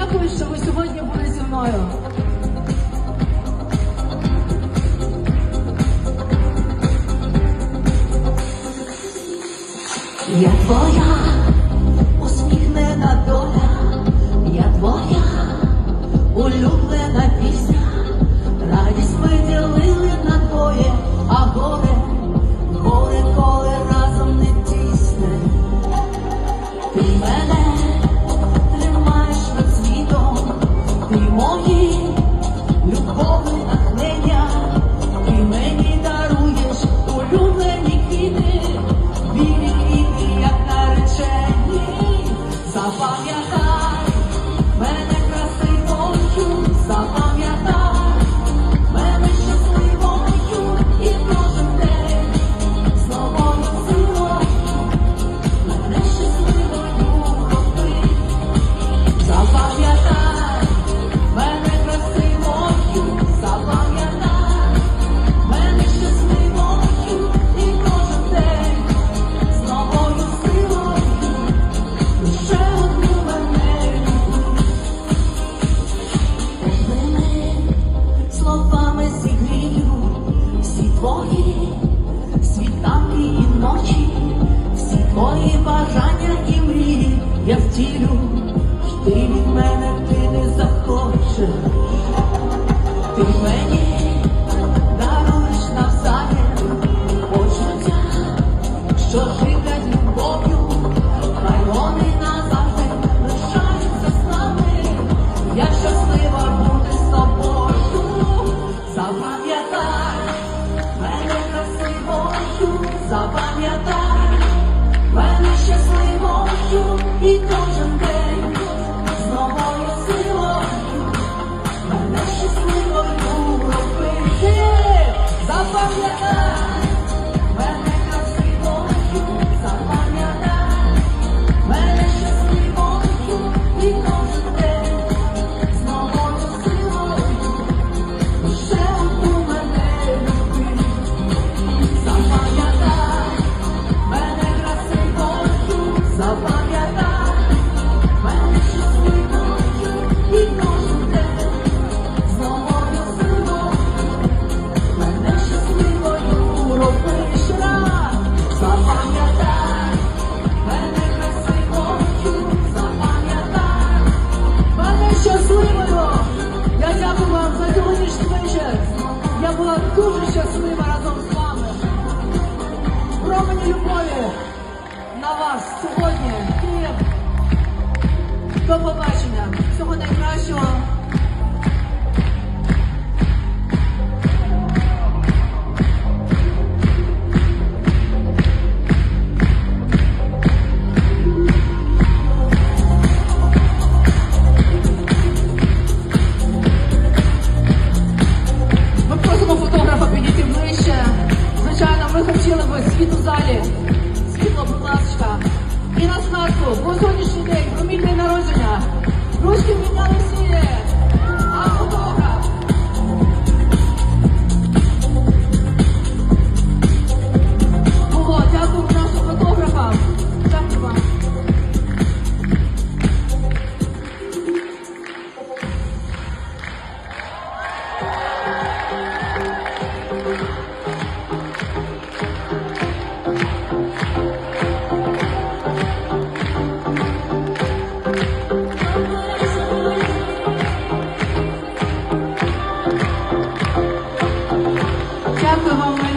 дякую, що ви сьогодні були зі мною. Я твоя 你我一 очі, всі твої бажання і мрії я втілю, ж ти від мене ти не захочеш, ти мене. далі. Світло, будь ласка. І на згадку про сьогоднішній день, про народження. Ручки віддали всі. Ого, дякую нашим фотографам. Дякую вам. alcohol.